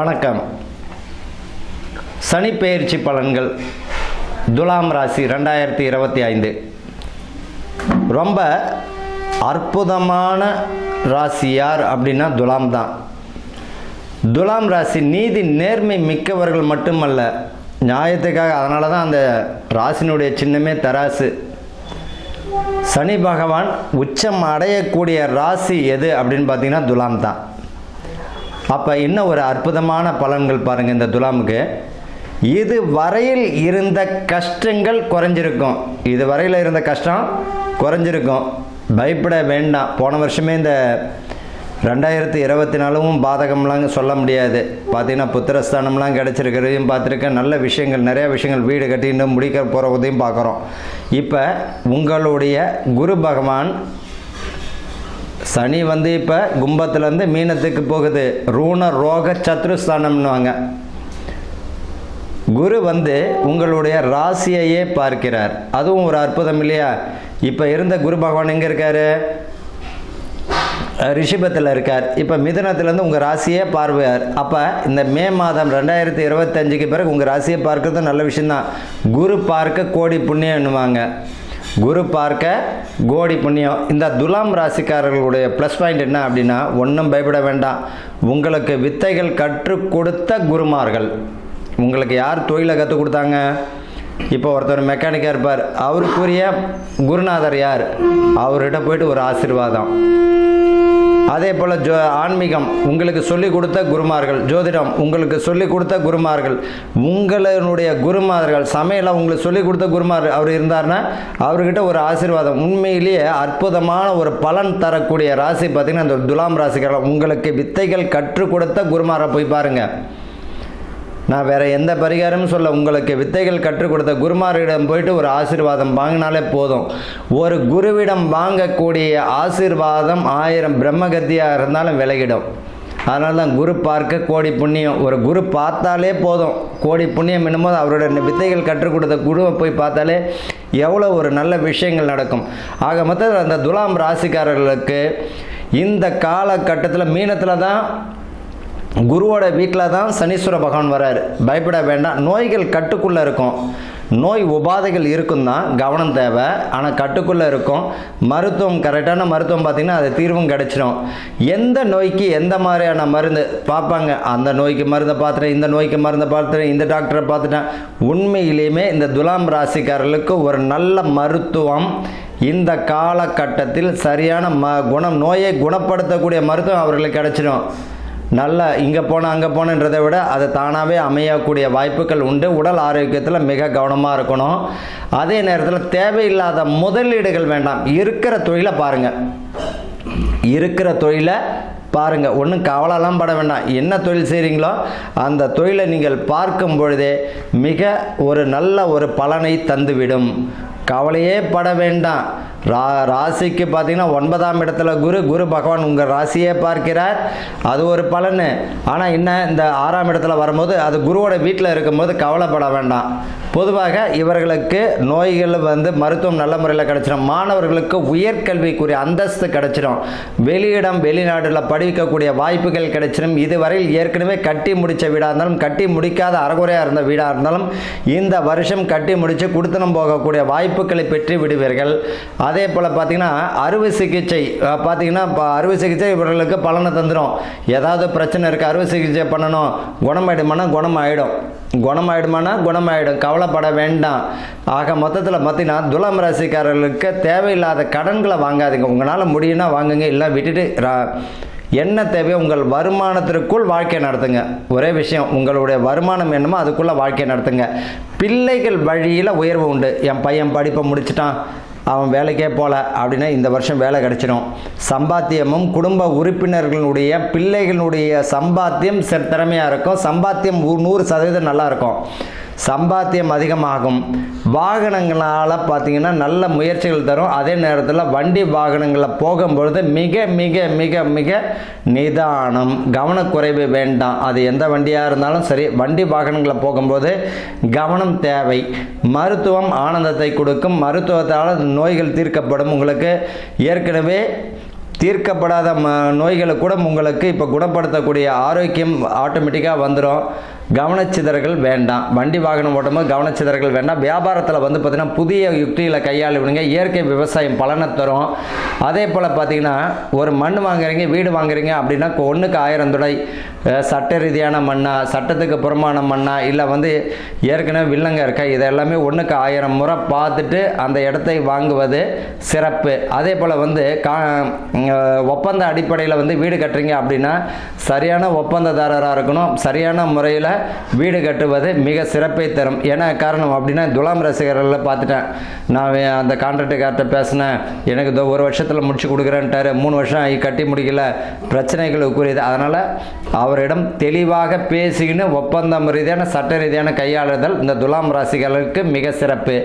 வணக்கம். சனி பெயர்ச்சி பலன்கள். துலாம் ராசி ரெண்டாயிரத்தி இருபத்தி ஐந்து. ரொம்ப அற்புதமான ராசி யார் அப்படின்னா துலாம் தான். துலாம் ராசி நீதி நேர்மை மிக்கவர்கள் மட்டுமல்ல நியாயத்துக்காக அதனால தான் அந்த ராசினுடைய சின்னமே தராசு. சனி பகவான் உச்சம் அடையக்கூடிய ராசி எது அப்படின்னு பார்த்தீங்கன்னா துலாம் தான். அப்போ இன்னும் ஒரு அற்புதமான பலன்கள் பாருங்கள் இந்த துலாமுக்கு. இது வரையில் இருந்த கஷ்டங்கள் குறைஞ்சிருக்கும். இது வரையில் இருந்த கஷ்டம் குறைஞ்சிருக்கும். பயப்பட வேண்டாம். போன வருஷமே இந்த ரெண்டாயிரத்தி இருபத்தி நாலும் பாதகம்லாம் சொல்ல முடியாது. பார்த்தீங்கன்னா புத்திரஸ்தானம்லாம் கிடச்சிருக்கிறதையும் பார்த்துருக்கேன். நல்ல விஷயங்கள் நிறையா விஷயங்கள். வீடு கட்டி இன்னும் முடிக்க போகிறதையும் பார்க்குறோம். இப்போ உங்களுடைய குரு பகவான் சனி வந்து இப்போ கும்பத்துலேருந்து மீனத்துக்கு போகுது. ரூண ரோக சத்ருஸ்தானம்னுவாங்க. குரு வந்து உங்களுடைய ராசியையே பார்க்கிறார். அதுவும் ஒரு அற்புதம் இல்லையா? இப்போ இருந்த குரு பகவான் எங்கே இருக்கார்? ரிஷிபத்தில் இருக்கார். இப்போ மிதனத்துலேருந்து உங்கள் ராசியே பார்வையார். அப்போ இந்த மே மாதம் ரெண்டாயிரத்தி இருபத்தஞ்சுக்கு பிறகு உங்கள் ராசியை பார்க்கறது நல்ல விஷயந்தான் குரு பார்க்க கோடி புண்ணியம் என்னுவாங்க குரு பார்க்க கோடி புண்ணியம் இந்த துலாம் ராசிக்காரர்களுடைய ப்ளஸ் பாயிண்ட் என்ன அப்படின்னா ஒன்றும் பயப்பட வேண்டாம். உங்களுக்கு வித்தைகள் கற்றுக் கொடுத்த குருமார்கள். உங்களுக்கு யார் தொழிலை கற்றுக் கொடுத்தாங்க? இப்போ ஒருத்தர் மெக்கானிக்காக இருப்பார். அவருக்குரிய குருநாதர் யார்? அவர்கிட்ட போயிட்டு ஒரு ஆசீர்வாதம். அதே போல் ஜோ ஆன்மீகம் உங்களுக்கு சொல்லிக் கொடுத்த குருமார்கள் ஜோதிடம் உங்களுக்கு சொல்லிக் கொடுத்த குருமார்கள் உங்களுடைய குருமார்கள் சமையலாக உங்களுக்கு சொல்லிக் கொடுத்த குருமார் அவர் இருந்தார்னா அவர்கிட்ட ஒரு ஆசீர்வாதம். உண்மையிலேயே அற்புதமான ஒரு பலன் தரக்கூடிய ராசி பார்த்திங்கன்னா இந்த துலாம் ராசிக்காரன் உங்களுக்கு வித்தைகள் கற்றுக் கொடுத்த குருமாரை போய் பாருங்கள் நான் வேற எந்த பரிகாரமும் சொல்ல உங்களுக்கு வித்தைகள் கற்றுக் கொடுத்த குருமாரிடம் போயிட்டு ஒரு ஆசீர்வாதம் வாங்கினாலே போதும். ஒரு குருவிடம் வாங்கக்கூடிய ஆசீர்வாதம் ஆயிரம் பிரம்மகத்தியாக இருந்தாலும் விலகிடும். அதனால தான் குரு பார்க்க கோடி புண்ணியம். ஒரு குரு பார்த்தாலே போதும். கோடி புண்ணியம் என்னும்போது அவருடைய வித்தைகள் கற்றுக் கொடுத்த குருவை போய் பார்த்தாலே எவ்வளோ ஒரு நல்ல விஷயங்கள் நடக்கும். ஆக மொத்தத்தில் அந்த துலாம் ராசிக்காரர்களுக்கு இந்த காலகட்டத்தில் மீனத்தில் தான் குருவோட வீட்டில் தான் சனீஸ்வர பகவான் வரார். பயப்பட வேண்டாம். நோய்கள் கட்டுக்குள்ளே இருக்கும். நோய் உபாதைகள் இருக்கும் தான். கவனம் தேவை. ஆனால் கட்டுக்குள்ளே இருக்கும். மருத்துவம் கரெக்டான மருத்துவம் பார்த்திங்கன்னா அது தீர்வும் கிடச்சிரும். எந்த நோய்க்கு எந்த மாதிரியான மருந்து பார்ப்பாங்க? அந்த நோய்க்கு மருந்தை பார்த்துட்டேன் இந்த நோய்க்கு மருந்தை பார்த்துட்டேன் இந்த டாக்டரை பார்த்துட்டேன். உண்மையிலேயுமே இந்த துலாம் ராசிக்காரர்களுக்கு ஒரு நல்ல மருத்துவம் இந்த காலகட்டத்தில் சரியான ம குணம் நோயை குணப்படுத்தக்கூடிய மருத்துவம் அவர்களுக்கு கிடச்சிடும் நல்ல இங்கே போனால் அங்கே போனன்றதை விட அது தானாகவே அமையக்கூடிய வாய்ப்புகள் உண்டு. உடல் ஆரோக்கியத்தில் மிக கவனமாக இருக்கணும். அதே நேரத்தில் தேவையில்லாத முதலீடுகள் வேண்டாம். இருக்கிற தொழிலை பாருங்கள் இருக்கிற தொழிலை பாருங்கள் ஒன்றும் கவலைலாம் பட வேண்டாம். என்ன தொழில் செய்கிறீங்களோ அந்த தொழிலை நீங்கள் பார்க்கும் பொழுதே மிக ஒரு நல்ல ஒரு பலனை தந்துவிடும். கவலையே பட வேண்டாம். ரா ராசிக்கு பார்த்தீங்கன்னா ஒன்பதாம் இடத்துல குரு குரு பகவான் உங்கள் ராசியே பார்க்கிறார். அது ஒரு பலன். ஆனால் என்ன இந்த ஆறாம் இடத்துல வரும்போது அது குருவோட வீட்டில் இருக்கும்போது கவலைப்பட வேண்டாம். பொதுவாக இவர்களுக்கு நோய்கள் வந்து மருத்துவம் நல்ல முறையில் கிடச்சிடும் மாணவர்களுக்கு உயர்கல்விக்குரிய அந்தஸ்து கிடச்சிடும் வெளியிடம் வெளிநாட்டில் படிக்கக்கூடிய வாய்ப்புகள் கிடைச்சிடும் இதுவரையில் ஏற்கனவே கட்டி முடித்த வீடாக இருந்தாலும் கட்டி முடிக்காத அறகுறையாக இருந்த வீடாக இருந்தாலும் இந்த வருஷம் கட்டி முடித்து கொடுத்தனம் போகக்கூடிய வாய்ப்புகளை பெற்று விடுவீர்கள். அதே போல் பார்த்தீங்கன்னா அறுவை சிகிச்சை பார்த்தீங்கன்னா இப்போ அறுவை சிகிச்சை இவர்களுக்கு பலனை தந்துடும் ஏதாவது பிரச்சனை இருக்குது அறுவை சிகிச்சை பண்ணணும். குணமாயிடுமானா குணமாயிடும். குணமாயிடுமானா குணமாயிடும். கவலைப்பட வேண்டாம். ஆக மொத்தத்தில் பார்த்தீங்கன்னா துலாம் ராசிக்காரர்களுக்கு தேவையில்லாத கடன்களை வாங்காதீங்க. உங்களால் முடியும்னா வாங்குங்க இல்லை விட்டுட்டு ரா- என்ன தேவையோ உங்கள் வருமானத்திற்குள் வாழ்க்கை நடத்துங்க. ஒரே விஷயம் உங்களுடைய வருமானம் என்னமோ அதுக்குள்ளே வாழ்க்கை நடத்துங்க. பிள்ளைகள் வழியில் உயர்வு உண்டு. என் பையன் படிப்பை முடிச்சிட்டான். அவன் வேலைக்கே போகல அப்படின்னா இந்த வருஷம் வேலை கிடைச்சிடும். சம்பாத்தியமும் குடும்ப உறுப்பினர்களுடைய பிள்ளைகளுடைய சம்பாத்தியம் திறமையாக இருக்கும். சம்பாத்தியம் நூறு சதவீதம் நல்லாயிருக்கும் சம்பாத்தியம் அதிகமாகும். வாகனங்களால் பார்த்திங்கன்னா நல்ல முயற்சிகள் தரும். அதே நேரத்தில் வண்டி வாகனங்களில் போகும்பொழுது மிக மிக மிக மிக நிதானம் கவனக்குறைவு வேண்டாம். அது எந்த வண்டியாக இருந்தாலும் சரி வண்டி வாகனங்களில் போகும்போது கவனம் தேவை. மருத்துவம் ஆனந்தத்தை கொடுக்கும். மருத்துவத்தால் நோய்கள் தீர்க்கப்படும். உங்களுக்கு ஏற்கனவே தீர்க்கப்படாத ம நோய்களை கூட உங்களுக்கு இப்போ குணப்படுத்தக்கூடிய ஆரோக்கியம் ஆட்டோமேட்டிக்காக வந்துடும் கவனச்சிதறல்கள் வேண்டாம். வண்டி வாகனம் ஓட்டும்போது கவனச்சிதறல்கள் வேண்டாம். வியாபாரத்தில் வந்து பார்த்திங்கன்னா புதிய யுக்திகளை கையாளுவீங்க. இயற்கை விவசாயம் பலனை தரும். அதே போல் பார்த்தீங்கன்னா ஒரு மண் வாங்குறீங்க வீடு வாங்குறீங்க அப்படின்னா ஒன்றுக்கு ஆயிரம் துடை சட்ட ரீதியான மண்ணா சட்டத்துக்கு புறமான மண்ணா இல்லை வந்து ஏற்கனவே வில்லங்க இருக்கா இது எல்லாமே ஒன்றுக்கு ஆயிரம் முறை பார்த்துட்டு அந்த இடத்தை வாங்குவது சிறப்பு. அதே போல் வந்து கா ஒப்பந்த அடிப்படையில் வந்து வீடு கட்டுறீங்க அப்படின்னா சரியான ஒப்பந்ததாரராக இருக்கணும். சரியான முறையில் வீடு கட்டுவது மிக சிறப்பை தரும். ஏன்னா காரணம் அப்படின்னா துலாம் ரசிகர்களில் பார்த்துட்டேன். நான் அந்த கான்ட்ராக்டுக்கார்ட்ட பேசினேன். எனக்கு இதோ ஒரு வருஷத்தில் முடிச்சு கொடுக்குறேன்ட்டாரு. மூணு வருஷம் ஆகி கட்டி முடிக்கல. பிரச்சனைகளுக்குரியது அதனால் அவரிடம் தெளிவாக பேசிக்கின்னு ஒப்பந்தம் ரீதியான சட்ட ரீதியான கையாளுதல் இந்த துலாம் ராசிகளுக்கு மிக சிறப்பு.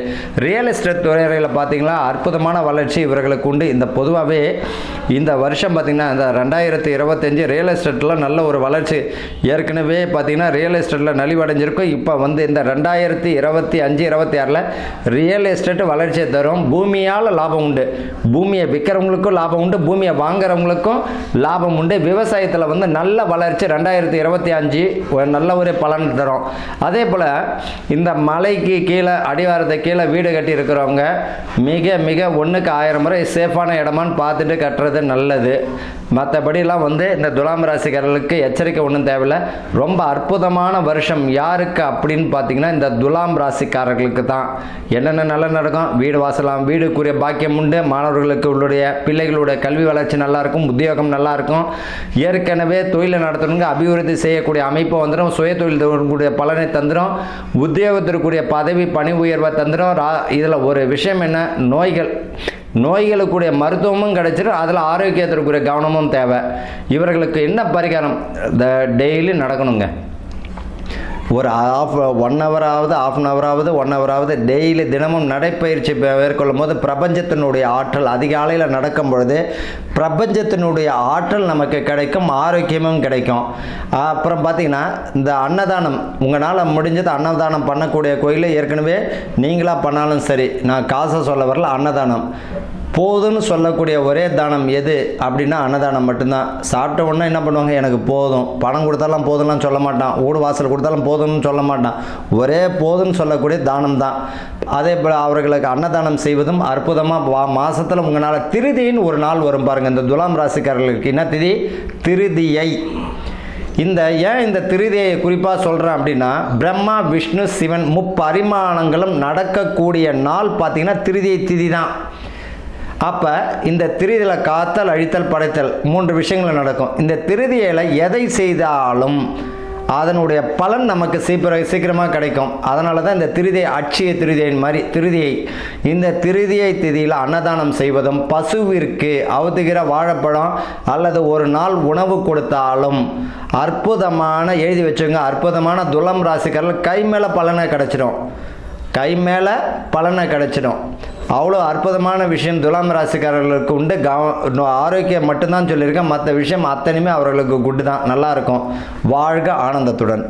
ரியல் எஸ்டேட் துறையில் பார்த்தீங்களா அற்புதமான வளர்ச்சி இவர்களுக்கு உண்டு. இந்த பொதுவாகவே இந்த வருஷம் பார்த்திங்கன்னா இந்த ரெண்டாயிரத்தி இருபத்தஞ்சு ரியல் எஸ்டேட்டில் நல்ல ஒரு வளர்ச்சி. ஏற்கனவே பார்த்திங்கன்னா ரியல் எஸ்டேட்டில் நலிவடைஞ்சிருக்கும். இப்போ வந்து இந்த ரெண்டாயிரத்தி இருபத்தி அஞ்சு இருபத்தி ஆறில் ரியல் எஸ்டேட்டு வளர்ச்சியை தரும். பூமியால் லாபம் உண்டு. பூமியை விற்கிறவங்களுக்கும் லாபம் உண்டு. பூமியை வாங்குறவங்களுக்கும் லாபம் உண்டு. விவசாயத்தில் வந்து நல்ல வளர்ச்சி ரெண்டாயிரத்தி இருபத்தி அஞ்சு நல்ல ஒரு பலன் தரும். அதே போல் இந்த மலைக்கு கீழே அடிவாரத்தை கீழே வீடு கட்டி இருக்கிறவங்க மிக மிக ஒன்றுக்கு ஆயிரம் முறை சேஃபான இடமான்னு பார்த்துட்டு கட்டுறது நல்லது. மற்றபடிலாம் வந்து இந்த துலாம் ராசிக்காரர்களுக்கு எச்சரிக்கை ஒன்றும் தேவையில்லை. ரொம்ப அற்புதமான வருஷம் யாருக்கு அப்படின்னு பார்த்தீங்கன்னா இந்த துலாம் ராசிக்காரர்களுக்கு தான். என்னென்ன நல்லா நடக்கும்? வீடு வாசலாம் வீடுக்குரிய பாக்கியம் உண்டு மாணவர்களுக்கு உள்ளுடைய பிள்ளைகளுடைய கல்வி வளர்ச்சி நல்லா இருக்கும் உத்தியோகம் நல்லாயிருக்கும் ஏற்கனவே தொழிலை நடத்தணுங்க அபிவிருத்தி செய்யக்கூடிய அமைப்பு வந்துடும் சுய தொழில் தொடங்கக்கூடிய பலனை தந்துடும் உத்தியோகத்திற்குரிய பதவி பணி உயர்வை தந்துடும் ரா இதில் ஒரு விஷயம் என்ன? நோய்கள். நோய்களுக்குரிய மருத்துவமும் கிடைச்சிடும் அதில் ஆரோக்கியத்திற்குரிய கவனமும் தேவை. இவர்களுக்கு என்ன பரிகாரம்? த டெய்லி நடக்கணுங்க. ஒரு ஆஃப் ஒன் ஹவராவது ஆஃப் அன் ஹவராவது ஒன் ஹவராவது டெய்லி தினமும் நடைப்பயிற்சி மேற்கொள்ளும் போது பிரபஞ்சத்தினுடைய ஆற்றல் அதிகாலையில் நடக்கும் பொழுது பிரபஞ்சத்தினுடைய ஆற்றல் நமக்கு கிடைக்கும் ஆரோக்கியமும் கிடைக்கும். அப்புறம் பார்த்தீங்கன்னா இந்த அன்னதானம் உங்களால் முடிஞ்சது அன்னதானம் பண்ணக்கூடிய கோயிலில் ஏற்கனவே நீங்களாக பண்ணாலும் சரி நான் காசை சொல்ல வரல அன்னதானம். போதும்னு சொல்லக்கூடிய ஒரே தானம் எது? அப்படின்னா அன்னதானம் மட்டும்தான். சாப்பிட்ட உடனே என்ன பண்ணுவாங்க? எனக்கு போதும். பணம் கொடுத்தாலும் போதும்லாம் சொல்ல மாட்டான். ஊடு வாசல் கொடுத்தாலும் போதும்னு சொல்ல மாட்டான். ஒரே போதும்னு சொல்லக்கூடிய தானம் தான் அதே போல் அவர்களுக்கு அன்னதானம் செய்வதும் அற்புதமாக வா மாதத்தில் உங்களால் திருதின்னு ஒரு நாள் வரும் பாருங்கள் இந்த துலாம் ராசிக்காரர்களுக்கு என்ன திதி? திருதியை. இந்த ஏன் இந்த திருதியை குறிப்பாக சொல்கிறேன் அப்படின்னா பிரம்மா விஷ்ணு சிவன் முப்பரிமாணங்களும் நடக்கக்கூடிய நாள் பார்த்திங்கன்னா திருதியை திதி தான். அப்போ இந்த திருதியில் காத்தல் அழித்தல் படைத்தல் மூன்று விஷயங்கள் நடக்கும். இந்த திருதியில் எதை செய்தாலும் அதனுடைய பலன் நமக்கு சீக்கிரம் சீக்கிரமாக கிடைக்கும். அதனால தான் இந்த திருதியை அட்சய திருதியின் மாதிரி திருதியை இந்த திருதியை திதியில் அன்னதானம் செய்வதும் பசுவிற்கு அவுத்துகிற வாழைப்பழம் அல்லது ஒரு நாள் உணவு கொடுத்தாலும் அற்புதமான எழுதி வச்சுங்க அற்புதமான துலம் ராசிக்காரர்கள் கை மேலே பலனை கிடச்சிடும் கை மேலே பலனை கிடச்சிடும். அவ்வளோ அற்புதமான விஷயம் துலாம் ராசிக்காரர்களுக்கு உண்டு. கவ ஆரோக்கியம் மட்டும்தான் சொல்லியிருக்கேன். மற்ற விஷயம் அத்தனையுமே அவர்களுக்கு குட்டு தான். நல்லா இருக்கும். வாழ்க ஆனந்தத்துடன்.